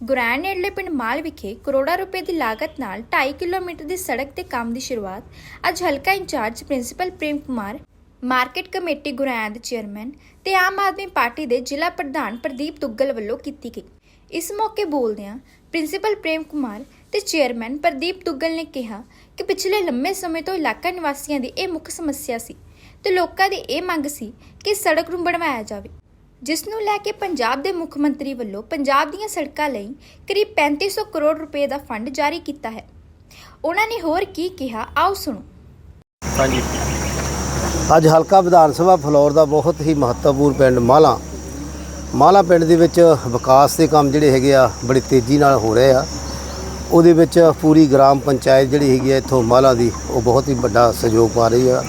ਗੁਰੈਣ ਨੇੜਲੇ ਪਿੰਡ ਮਾਲ ਵਿਖੇ ਕਰੋੜਾਂ ਰੁਪਏ ਦੀ ਲਾਗਤ ਨਾਲ 2.5 ਕਿਲੋਮੀਟਰ ਦੀ ਸੜਕ 'ਤੇ ਕੰਮ ਦੀ ਸ਼ੁਰੂਆਤ। ਅੱਜ ਹਲਕਾ in charge principal Prem Kumar, market committee Gurain ਦੇ ਚੇਅਰਮੈਨ ਤੇ ਆਮ ਆਦਮੀ ਪਾਰਟੀ ਦੇ ਜ਼ਿਲ੍ਹਾ ਪ੍ਰਧਾਨ ਪ੍ਰਦੀਪ ਦੁੱਗਲ ਵੱਲੋਂ ਕੀਤੀ ਗਈ। ਇਸ ਮੌਕੇ ਬੋਲਦਿਆਂ ਪ੍ਰਿੰਸੀਪਲ ਪ੍ਰੇਮ ਕੁਮਾਰ ਤੇ ਚੇਅਰਮੈਨ ਪ੍ਰਦੀਪ ਦੁੱਗਲ ਨੇ ਕਿਹਾ ਕਿ ਪਿਛਲੇ ਲੰਮੇ ਸਮੇਂ ਤੋਂ ਇਲਾਕਾ ਨਿਵਾਸੀਆਂ ਦੀ ਇਹ ਮੁੱਖ ਸਮੱਸਿਆ ਸੀ ਤੇ ਲੋਕਾਂ ਦੀ ਇਹ ਮੰਗ ਸੀ ਕਿ ਸੜਕ ਨੂੰ ਬਣਵਾਇਆ ਜਾਵੇ। ਜਿਸ ਨੂੰ ਲੈ ਕੇ ਪੰਜਾਬ ਦੇ ਮੁੱਖ ਮੰਤਰੀ ਵੱਲੋਂ ਪੰਜਾਬ ਦੀਆਂ ਸੜਕਾਂ ਲਈ ਕਰੀਬ 3500 ਕਰੋੜ ਰੁਪਏ ਦਾ ਫੰਡ ਜਾਰੀ ਕੀਤਾ ਹੈ। ਉਹਨਾਂ ਨੇ ਹੋਰ ਕੀ ਕਿਹਾ? ਆਓ ਸੁਣੋ। ਹਾਂਜੀ। ਅੱਜ ਹਲਕਾ ਵਿਧਾਨ ਸਭਾ ਫਲੋਰ ਦਾ ਬਹੁਤ ਹੀ ਮਹੱਤਵਪੂਰਨ ਪਿੰਡ ਮਾਲਾ। ਮਾਲਾ ਪਿੰਡ ਦੇ ਵਿੱਚ ਵਿਕਾਸ ਦੇ ਕੰਮ ਜਿਹੜੇ ਹੈਗੇ ਆ ਬੜੀ ਤੇਜ਼ੀ ਨਾਲ ਹੋ ਰਹੇ ਆ। ਉਹਦੇ ਵਿੱਚ ਪੂਰੀ ਗ੍ਰਾਮ ਪੰਚਾਇਤ ਜਿਹੜੀ ਹੈਗੀ ਆ ਇੱਥੋਂ ਮਾਲਾ ਦੀ ਉਹ ਬਹੁਤ ਹੀ ਵੱਡਾ ਸਹਿਯੋਗ ਪਾ ਰਹੀ ਆ।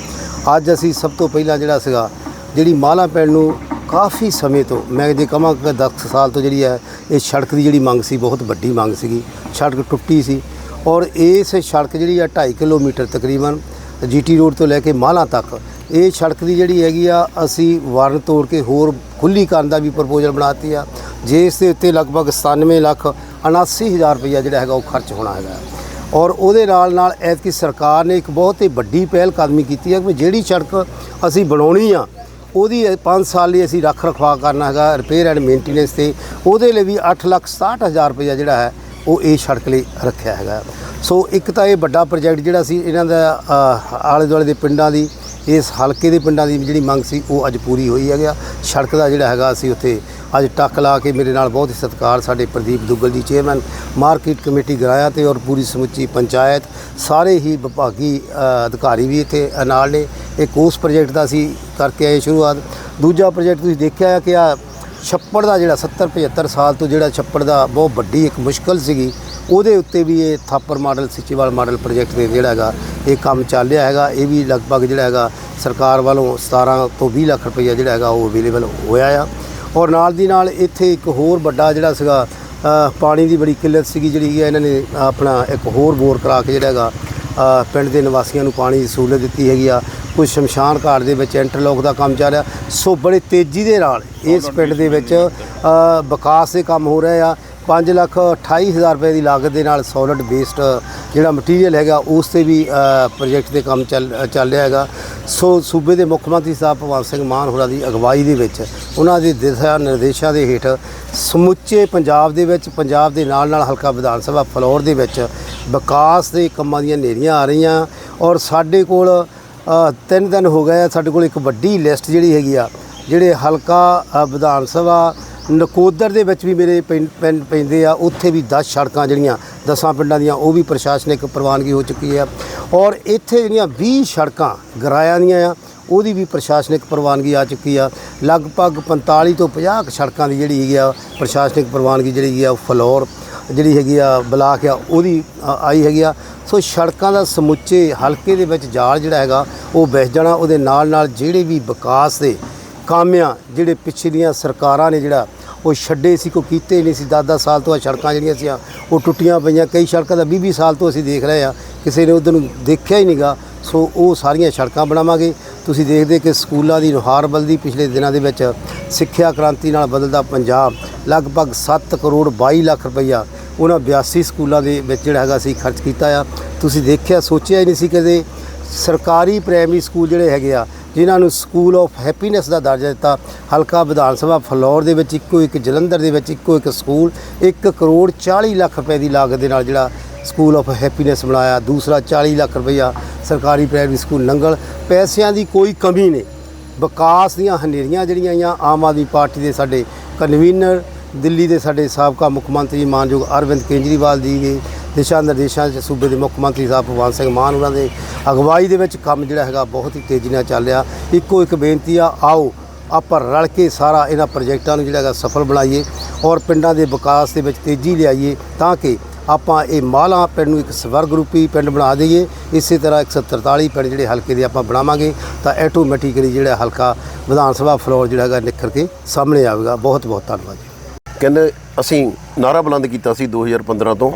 ਅੱਜ ਅਸੀਂ ਸਭ ਤੋਂ ਪਹਿਲਾਂ ਜਿਹੜਾ ਸੀਗਾ ਜਿਹੜੀ ਮਾਲਾ ਪਿੰਡ ਨੂੰ ਕਾਫੀ ਸਮੇਂ ਤੋਂ, ਮੈਂ ਜੇ ਕਹਾਂ ਕਿ 10 ਸਾਲ ਤੋਂ ਜਿਹੜੀ ਹੈ, ਇਹ ਸੜਕ ਦੀ ਜਿਹੜੀ ਮੰਗ ਸੀ, ਬਹੁਤ ਵੱਡੀ ਮੰਗ ਸੀਗੀ। ਸੜਕ ਟੁੱਟੀ ਸੀ ਔਰ ਇਸ ਸੜਕ ਜਿਹੜੀ ਆ 2.5 ਕਿਲੋਮੀਟਰ ਤਕਰੀਬਨ ਜੀਟੀ ਰੋਡ ਤੋਂ ਲੈ ਕੇ ਮਾਲਾ ਤੱਕ, ਇਹ ਸੜਕ ਦੀ ਜਿਹੜੀ ਹੈਗੀ ਆ, ਅਸੀਂ ਵਾਰਨ ਤੋੜ ਕੇ ਹੋਰ ਖੁੱਲੀ ਕਰਨ ਦਾ ਵੀ ਪ੍ਰਪੋਜ਼ਲ ਬਣਾਤੀ ਆ। ਜਿਸ ਦੇ ਉੱਤੇ ਲਗਭਗ 97 ਲੱਖ 79000 ਰੁਪਈਆ ਜਿਹੜਾ ਹੈਗਾ ਉਹ ਖਰਚ ਹੋਣਾ ਹੈਗਾ। ਔਰ ਉਹਦੇ ਨਾਲ ਨਾਲ ਐਤਕੀ ਸਰਕਾਰ ਨੇ ਇੱਕ ਬਹੁਤ ਹੀ ਵੱਡੀ ਪਹਿਲ ਕਦਮੀ ਕੀਤੀ ਹੈ ਕਿ ਜਿਹੜੀ ਸੜਕ ਅਸੀਂ ਬਣਾਉਣੀ ਆ ਉਹਦੀ 5 ਸਾਲ ਲਈ ਅਸੀਂ ਰੱਖ ਰਖਵਾ ਕਰਨਾ ਹੈਗਾ ਰਿਪੇਅਰ ਐਂਡ ਮੇਨਟੇਨੈਂਸ ਤੇ। ਉਹਦੇ ਲਈ ਵੀ 8 ਲੱਖ 67000 ਰੁਪਈਆ ਜਿਹੜਾ ਹੈ, ਉਹ ਇਹ ਸੜਕ ਲਈ ਰੱਖਿਆ ਹੈਗਾ। ਸੋ ਇੱਕ ਤਾਂ ਇਹ ਵੱਡਾ ਪ੍ਰੋਜੈਕਟ ਜਿਹੜਾ ਸੀ, ਇਹਨਾਂ ਦਾ ਆਲੇ ਦੁਆਲੇ ਦੇ ਪਿੰਡਾਂ ਦੀ, ਇਸ ਹਲਕੇ ਦੇ ਪਿੰਡਾਂ ਦੀ ਜਿਹੜੀ ਮੰਗ ਸੀ, ਉਹ ਅੱਜ ਪੂਰੀ ਹੋਈ ਹੈਗਾ ਸੜਕ ਦਾ ਜਿਹੜਾ ਹੈਗਾ, ਅਸੀਂ ਉੱਥੇ ਅੱਜ ਟੱਕ ਲਾ ਕੇ ਮੇਰੇ ਨਾਲ ਬਹੁਤ ਹੀ ਸਤਿਕਾਰ ਸਾਡੇ ਪ੍ਰਦੀਪ ਦੁੱਗਲ ਜੀ ਚੇਅਰਮੈਨ ਮਾਰਕੀਟ ਕਮੇਟੀ ਗਰਾਇਆ ਤੇ ਔਰ ਪੂਰੀ ਸਮੁੱਚੀ ਪੰਚਾਇਤ, ਸਾਰੇ ਹੀ ਵਿਭਾਗੀ ਅਧਿਕਾਰੀ ਵੀ ਇੱਥੇ ਨਾਲ ਨੇ। ਇੱਕ ਉਸ ਪ੍ਰੋਜੈਕਟ ਦਾ ਅਸੀਂ ਕਰਕੇ ਆਏ ਸ਼ੁਰੂਆਤ। ਦੂਜਾ ਪ੍ਰੋਜੈਕਟ ਤੁਸੀਂ ਦੇਖਿਆ ਹੈ ਕਿ ਆ ਛੱਪੜ ਦਾ ਜਿਹੜਾ 70 75 ਸਾਲ ਤੋਂ ਜਿਹੜਾ ਛੱਪੜ ਦਾ ਬਹੁਤ ਵੱਡੀ ਇੱਕ ਮੁਸ਼ਕਲ ਸੀਗੀ, ਉਹਦੇ ਉੱਤੇ ਵੀ ਇਹ Thapar model, Seechewal model project ਦੇ ਜਿਹੜਾ ਹੈਗਾ, ਇਹ ਕੰਮ ਚੱਲ ਰਿਹਾ ਹੈਗਾ। ਇਹ ਵੀ ਲਗਭਗ ਜਿਹੜਾ ਹੈਗਾ ਸਰਕਾਰ ਵੱਲੋਂ 17 ਤੋਂ 20 ਲੱਖ ਰੁਪਈਆ ਜਿਹੜਾ ਹੈਗਾ ਉਹ ਅਵੇਲੇਬਲ ਹੋਇਆ ਆ। ਔਰ ਨਾਲ ਦੀ ਨਾਲ ਇੱਥੇ ਇੱਕ ਹੋਰ ਵੱਡਾ ਜਿਹੜਾ ਸੀਗਾ ਪਾਣੀ ਦੀ ਬੜੀ ਕਿੱਲਤ ਸੀਗੀ ਜਿਹੜੀ ਹੈ ਇਹਨਾਂ ਨੇ ਆਪਣਾ ਇੱਕ ਹੋਰ ਬੋਰ ਕਰਾ ਕੇ ਜਿਹੜਾ ਹੈਗਾ ਪਿੰਡ ਦੇ ਨਿਵਾਸੀਆਂ ਨੂੰ ਪਾਣੀ ਦੀ ਸਹੂਲਤ ਦਿੱਤੀ ਹੈਗੀ ਆ। ਕੁਝ ਸ਼ਮਸ਼ਾਨ ਘਾਟ ਦੇ ਵਿੱਚ ਇੰਟਰਲੋਕ ਦਾ ਕੰਮ ਚੱਲ ਰਿਹਾ। ਸੋ ਬੜੇ ਤੇਜ਼ੀ ਦੇ ਨਾਲ ਇਸ ਪਿੰਡ ਦੇ ਵਿੱਚ ਵਿਕਾਸ ਦੇ ਕੰਮ ਹੋ ਰਹੇ ਆ। 5 ਲੱਖ 28 ਹਜ਼ਾਰ ਰੁਪਏ ਦੀ ਲਾਗਤ ਦੇ ਨਾਲ ਸੋਲਿਡ ਵੇਸਟ ਜਿਹੜਾ ਮਟੀਰੀਅਲ ਹੈਗਾ ਉਸ ਤੇ ਵੀ ਪ੍ਰੋਜੈਕਟ ਦੇ ਕੰਮ ਚੱਲ ਚੱਲ ਰਿਹਾ ਹੈਗਾ। ਸੋ ਸੂਬੇ ਦੇ ਮੁੱਖ ਮੰਤਰੀ ਸਾਹਿਬ ਭਗਵੰਤ ਸਿੰਘ ਮਾਨ ਹੋਰਾਂ ਦੀ ਅਗਵਾਈ ਦੇ ਵਿੱਚ ਉਹਨਾਂ ਦੇ ਦਿਸ਼ਾ ਨਿਰਦੇਸ਼ਾਂ ਦੇ ਹੇਠ ਸਮੁੱਚੇ ਪੰਜਾਬ ਦੇ ਵਿੱਚ ਪੰਜਾਬ ਦੇ ਨਾਲ ਨਾਲ ਹਲਕਾ ਵਿਧਾਨ ਸਭਾ ਫਲੋਰ ਦੇ ਵਿੱਚ ਵਿਕਾਸ ਦੇ ਕੰਮਾਂ ਦੀਆਂ ਨੇਰੀਆਂ ਆ ਰਹੀਆਂ ਔਰ ਸਾਡੇ ਕੋਲ ਤਿੰਨ ਦਿਨ ਹੋ ਗਏ ਆ, ਸਾਡੇ ਕੋਲ ਇੱਕ ਵੱਡੀ ਲਿਸਟ ਜਿਹੜੀ ਹੈਗੀ ਆ, ਜਿਹੜੇ ਹਲਕਾ ਵਿਧਾਨ ਸਭਾ, ਨਕੋਦਰ ਦੇ ਵਿੱਚ ਵੀ ਮੇਰੇ ਪਿੰਡ ਪਿੰਡ ਪੈਂਦੇ ਆ, ਉੱਥੇ ਵੀ 10 ਸੜਕਾਂ ਜਿਹੜੀਆਂ 10 ਪਿੰਡਾਂ ਦੀਆਂ, ਉਹ ਵੀ ਪ੍ਰਸ਼ਾਸਨਿਕ ਪ੍ਰਵਾਨਗੀ ਹੋ ਚੁੱਕੀ ਆ ਔਰ ਇੱਥੇ ਜਿਹੜੀਆਂ 20 ਸੜਕਾਂ ਗਰਾਇਆਂ ਦੀਆਂ ਆ, ਉਹਦੀ ਵੀ ਪ੍ਰਸ਼ਾਸਨਿਕ ਪ੍ਰਵਾਨਗੀ ਆ ਚੁੱਕੀ ਆ, ਲਗਭਗ 45 ਤੋਂ 50 ਕੁ ਸੜਕਾਂ ਦੀ ਜਿਹੜੀ ਹੈਗੀ ਆ, ਪ੍ਰਸ਼ਾਸਨਿਕ ਪ੍ਰਵਾਨਗੀ ਜਿਹੜੀ ਹੈਗੀ ਆ, ਉਹ ਫਲੋਰ ਜਿਹੜੀ ਹੈਗੀ ਆ ਬਲਾਕ ਆ, ਉਹਦੀ ਆਈ ਹੈਗੀ ਆ। ਸੋ ਸੜਕਾਂ ਦਾ ਸਮੁੱਚੇ ਹਲਕੇ ਦੇ ਵਿੱਚ ਜਾਲ ਜਿਹੜਾ ਹੈਗਾ, ਉਹ ਵਿਸ ਜਾਣਾ, ਉਹਦੇ ਨਾਲ ਨਾਲ ਜਿਹੜੇ ਵੀ ਵਿਕਾਸ ਦੇ ਕਾਮਿਆਂ ਜਿਹੜੇ ਪਿਛਲੀਆਂ ਸਰਕਾਰਾਂ ਨੇ ਜਿਹੜਾ, ਉਹ ਛੱਡੇ ਸੀ ਕੋ ਕੀਤੇ ਨਹੀਂ ਸੀ। 10-10 ਸਾਲ ਤੋਂ ਆ ਸੜਕਾਂ ਜਿਹੜੀਆਂ ਸੀ ਉਹ ਟੁੱਟੀਆਂ ਪਈਆਂ। ਕਈ ਸੜਕਾਂ ਦਾ 20-20 ਸਾਲ ਤੋਂ ਅਸੀਂ ਦੇਖ ਰਹੇ ਆ, ਕਿਸੇ ਨੇ ਉਧਰ ਨੂੰ ਦੇਖਿਆ ਹੀ ਨਹੀਂਗਾ। ਸੋ ਉਹ ਸਾਰੀਆਂ ਸੜਕਾਂ ਬਣਾਵਾਂਗੇ। ਤੁਸੀਂ ਦੇਖਦੇ ਕਿ ਸਕੂਲਾਂ ਦੀ ਨੁਹਾਰ ਬਲਦੀ ਪਿਛਲੇ ਦਿਨਾਂ ਦੇ ਵਿੱਚ ਸਿੱਖਿਆ ਕ੍ਰਾਂਤੀ ਨਾਲ ਬਦਲਦਾ ਪੰਜਾਬ। ਲਗਭਗ 7 ਕਰੋੜ 22 ਲੱਖ ਰੁਪਈਆ ਉਹਨਾਂ 82 ਸਕੂਲਾਂ ਦੇ ਵਿੱਚ ਜਿਹੜਾ ਹੈਗਾ ਸੀ ਖਰਚ ਕੀਤਾ ਆ। ਤੁਸੀਂ ਦੇਖਿਆ, ਸੋਚਿਆ ਹੀ ਨਹੀਂ ਸੀ ਕਦੇ। ਸਰਕਾਰੀ ਪ੍ਰਾਇਮਰੀ ਸਕੂਲ ਜਿਹੜੇ ਹੈਗੇ ਆ, ਜਿਨ੍ਹਾਂ ਨੂੰ ਸਕੂਲ ਆਫ ਹੈਪੀਨੈਸ ਦਾ ਦਰਜਾ ਦਿੱਤਾ, ਹਲਕਾ ਵਿਧਾਨ ਸਭਾ ਫਲੋਰ ਦੇ ਵਿੱਚ ਇੱਕੋ ਇੱਕ, ਜਲੰਧਰ ਦੇ ਵਿੱਚ ਇੱਕੋ ਇੱਕ ਸਕੂਲ 1 ਕਰੋੜ 40 ਲੱਖ ਰੁਪਏ ਦੀ ਲਾਗਤ ਦੇ ਨਾਲ ਜਿਹੜਾ ਸਕੂਲ ਆਫ ਹੈਪੀਨੈਸ ਬਣਾਇਆ। ਦੂਸਰਾ 40 ਲੱਖ ਰੁਪਈਆ ਸਰਕਾਰੀ ਪ੍ਰਾਇਮਰੀ ਸਕੂਲ ਨੰਗਲ। ਪੈਸਿਆਂ ਦੀ ਕੋਈ ਕਮੀ ਨਹੀਂ। ਵਿਕਾਸ ਦੀਆਂ ਹਨੇਰੀਆਂ ਜਿਹੜੀਆਂ ਆਈਆਂ, ਆਮ ਆਦਮੀ ਪਾਰਟੀ ਦੇ ਸਾਡੇ ਕਨਵੀਨਰ ਦਿੱਲੀ ਦੇ ਸਾਡੇ ਸਾਬਕਾ ਮੁੱਖ ਮੰਤਰੀ ਮਾਨਯੋਗ ਅਰਵਿੰਦ ਕੇਜਰੀਵਾਲ ਜੀ ਦੇ ਦਿਸ਼ਾ ਨਿਰਦੇਸ਼ਾਂ 'ਚ ਸੂਬੇ ਦੇ ਮੁੱਖ ਮੰਤਰੀ ਸਾਹਿਬ ਭਗਵੰਤ ਸਿੰਘ ਮਾਨ, ਉਹਨਾਂ ਦੇ ਅਗਵਾਈ ਦੇ ਵਿੱਚ ਕੰਮ ਜਿਹੜਾ ਹੈਗਾ ਬਹੁਤ ਹੀ ਤੇਜ਼ੀ ਨਾਲ ਚੱਲ ਰਿਹਾ। ਇੱਕੋ ਇੱਕ ਬੇਨਤੀ ਆ, ਆਓ ਆਪਾਂ ਰਲ ਕੇ ਸਾਰਾ ਇਹਨਾਂ ਪ੍ਰੋਜੈਕਟਾਂ ਨੂੰ ਜਿਹੜਾ ਹੈਗਾ ਸਫਲ ਬਣਾਈਏ ਔਰ ਪਿੰਡਾਂ ਦੇ ਵਿਕਾਸ ਦੇ ਵਿੱਚ ਤੇਜ਼ੀ ਲਿਆਈਏ ਤਾਂ ਕਿ ਆਪਾਂ ਇਹ ਮਾਲਾ ਪਿੰਡ ਨੂੰ ਇੱਕ ਸਵਰਗ ਰੂਪੀ ਪਿੰਡ ਬਣਾ ਦਈਏ। ਇਸੇ ਤਰ੍ਹਾਂ 143 ਪਿੰਡ ਜਿਹੜੇ ਹਲਕੇ ਦੇ ਆਪਾਂ ਬਣਾਵਾਂਗੇ ਤਾਂ ਆਟੋਮੈਟਿਕਲੀ ਜਿਹੜਾ ਹਲਕਾ ਵਿਧਾਨ ਸਭਾ ਫਲੋਰ ਜਿਹੜਾ ਹੈਗਾ ਨਿਖਰ ਕੇ ਸਾਹਮਣੇ ਆਵੇਗਾ। ਬਹੁਤ ਬਹੁਤ ਧੰਨਵਾਦ ਜੀ। ਕਹਿੰਦੇ ਅਸੀਂ ਨਾਰਾ ਬੁਲੰਦ ਕੀਤਾ ਸੀ 2015 ਤੋਂ।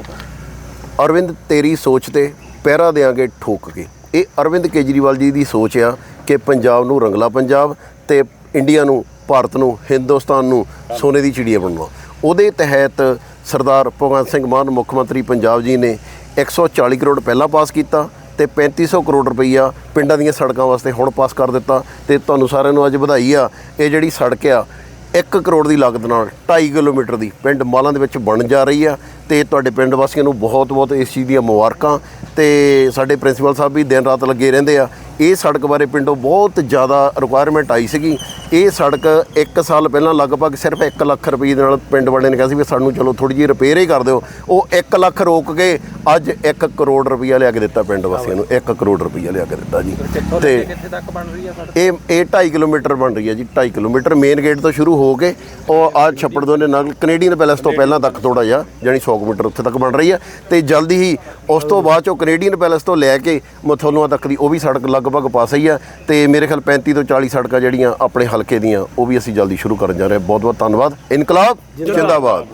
ਅਰਵਿੰਦ ਤੇਰੀ ਸੋਚ ਤੇ ਪਹਿਰਾ ਦੇਾਂਗੇ ਠੋਕ ਕੇ। ਇਹ ਅਰਵਿੰਦ ਕੇਜਰੀਵਾਲ ਜੀ ਦੀ ਸੋਚ ਆ ਕਿ ਪੰਜਾਬ ਨੂੰ ਰੰਗਲਾ ਪੰਜਾਬ ਤੇ ਇੰਡੀਆ ਨੂੰ, ਭਾਰਤ ਨੂੰ, ਹਿੰਦੁਸਤਾਨ ਨੂੰ ਸੋਨੇ ਦੀ ਚਿੜੀਆ ਬਣਾਉਣਾ ਉਹਦੇ ਤਹਿਤ ਸਰਦਾਰ ਭਗਵੰਤ ਸਿੰਘ ਮਾਨ, ਮੁੱਖ ਮੰਤਰੀ ਪੰਜਾਬ ਜੀ ਨੇ 140 ਕਰੋੜ ਪਹਿਲਾਂ ਪਾਸ ਕੀਤਾ ਤੇ 3500 ਕਰੋੜ ਰੁਪਈਆ ਪਿੰਡਾਂ ਦੀਆਂ ਸੜਕਾਂ ਵਾਸਤੇ ਹੁਣ ਪਾਸ ਕਰ ਦਿੱਤਾ। ਤੇ ਤੁਹਾਨੂੰ ਸਾਰਿਆਂ ਨੂੰ ਅੱਜ ਵਧਾਈ ਆ। ਇਹ ਜਿਹੜੀ ਸੜਕ ਆ 1 ਕਰੋੜ ਦੀ ਲਾਗਤ ਨਾਲ 2.5 ਕਿਲੋਮੀਟਰ ਦੀ ਪਿੰਡ ਮਾਲਾਂ ਦੇ ਵਿੱਚ ਬਣ ਜਾ ਰਹੀ ਆ ਤੇ ਤੁਹਾਡੇ ਪਿੰਡ ਵਾਸੀਆਂ ਨੂੰ ਬਹੁਤ-ਬਹੁਤ ਇਸ ਚੀਜ਼ ਦੀਆਂ ਮੁਬਾਰਕਾਂ ਤੇ ਸਾਡੇ ਪ੍ਰਿੰਸੀਪਲ ਸਾਹਿਬ ਵੀ ਦਿਨ ਰਾਤ ਲੱਗੇ ਰਹਿੰਦੇ ਆ। ਇਹ ਸੜਕ ਬਾਰੇ ਪਿੰਡੋਂ ਬਹੁਤ ਜ਼ਿਆਦਾ ਰਿਕੁਆਇਰਮੈਂਟ ਆਈ ਸੀਗੀ। ਇਹ ਸੜਕ 1 ਸਾਲ ਪਹਿਲਾਂ ਲਗਭਗ ਸਿਰਫ 1 ਲੱਖ ਰੁਪਏ ਦੇ ਨਾਲ ਪਿੰਡ ਵਾਲਿਆਂ ਨੇ ਕਿਹਾ ਸੀ ਵੀ ਸਾਨੂੰ ਚਲੋ ਥੋੜੀ ਜਿਹੀ ਰਿਪੇਅਰ ਹੀ ਕਰ ਦਿਓ। ਉਹ 1 ਲੱਖ ਰੋਕ ਕੇ ਅੱਜ 1 ਕਰੋੜ ਰੁਪਈਆ ਲਿਆ ਕੇ ਦਿੱਤਾ ਪਿੰਡ ਵਾਸੀਆਂ ਨੂੰ। 1 ਕਰੋੜ ਰੁਪਈਆ ਲਿਆ ਕੇ ਦਿੱਤਾ ਜੀ। ਤੇ ਕਿੱਥੇ ਤੱਕ ਬਣ ਰਹੀ ਸੜਕ? ਇਹ ਇਹ 2.5 ਕਿਲੋਮੀਟਰ ਬਣ ਰਹੀ ਹੈ ਜੀ 2.5 ਕਿਲੋਮੀਟਰ। ਮੇਨ ਗੇਟ ਤੋਂ ਸ਼ੁਰੂ ਹੋ ਕੇ ਉਹ ਆ ਛੱਪੜ ਦੋਨੇ ਨਾਲ ਕੈਨੇਡੀਅਨ ਪੈਲੇਸ ਤੋਂ ਪਹਿਲਾਂ ਤੱਕ ਥੋੜਾ ਜਿਹਾ ਜਾਨੀ 100 ਕੁ ਮੀਟਰ ਉੱਥੇ ਤੱਕ ਬਣ ਰਹੀ ਹੈ ਤੇ ਜਲਦੀ ਹੀ ਉਸ ਤੋਂ ਬਾਅਦ ਚੋਂ ਕੈਨੇਡੀਅਨ ਪੈਲੇਸ ਤੋਂ ਲੈ ਕੇ ਮਥੋਨੂਆ ਤੱਕ ਦੀ ਉਹ ਵੀ ਸੜਕ ਲਗਭਗ ਪਾਸ ਹੀ ਆ ਤੇ ਮੇਰੇ ਖਿਆਲ 35 ਤੋਂ 40 ਸੜਕਾਂ ਜਿਹੜੀਆਂ ਆਪਣੇ ਹਲਕੇ ਦੀਆਂ, ਉਹ ਵੀ ਅਸੀਂ ਜਲਦੀ ਸ਼ੁਰੂ ਕਰਨ ਜਾ ਰਹੇ ਹਾਂ। ਬਹੁਤ ਬਹੁਤ ਧੰਨਵਾਦ। ਇਨਕਲਾਬ ਜਿੰਦਾਬਾਦ।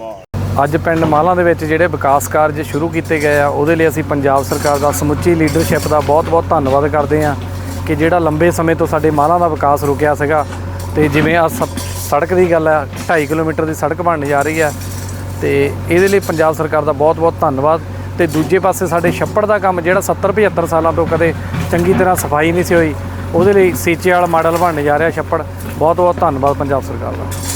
ਅੱਜ ਪਿੰਡ ਮਾਲਾਂ ਦੇ ਵਿੱਚ ਜਿਹੜੇ ਵਿਕਾਸ ਕਾਰਜ ਸ਼ੁਰੂ ਕੀਤੇ ਗਏ ਆ, ਉਹਦੇ ਲਈ ਅਸੀਂ ਪੰਜਾਬ ਸਰਕਾਰ ਦਾ ਸਮੁੱਚੀ ਲੀਡਰਸ਼ਿਪ ਦਾ ਬਹੁਤ-ਬਹੁਤ ਧੰਨਵਾਦ ਕਰਦੇ ਆ ਕਿ ਜਿਹੜਾ ਲੰਬੇ ਸਮੇਂ ਤੋਂ ਸਾਡੇ ਮਾਲਾਂ ਦਾ ਵਿਕਾਸ ਰੁਕਿਆ ਸੀਗਾ ਤੇ ਜਿਵੇਂ ਆ ਸੜਕ ਦੀ ਗੱਲ ਆ 2.5 ਕਿਲੋਮੀਟਰ ਦੀ ਸੜਕ ਬਣਨ ਜਾ ਰਹੀ ਆ ਤੇ ਇਹਦੇ ਲਈ ਪੰਜਾਬ ਸਰਕਾਰ ਦਾ ਬਹੁਤ-ਬਹੁਤ ਧੰਨਵਾਦ। ਤੇ ਦੂਜੇ ਪਾਸੇ ਸਾਡੇ ਛੱਪੜ ਦਾ ਕੰਮ ਜਿਹੜਾ 70 75 ਸਾਲਾਂ ਤੋਂ ਕਦੇ ਚੰਗੀ ਤਰ੍ਹਾਂ ਸਫ਼ਾਈ ਨਹੀਂ ਸੀ ਹੋਈ, ਉਹਦੇ ਲਈ ਸੀਚੇ ਵਾਲਾ ਮਾਡਲ ਬਣਨ ਜਾ ਰਿਹਾ ਛੱਪੜ। ਬਹੁਤ-ਬਹੁਤ ਧੰਨਵਾਦ ਪੰਜਾਬ ਸਰਕਾਰ ਦਾ।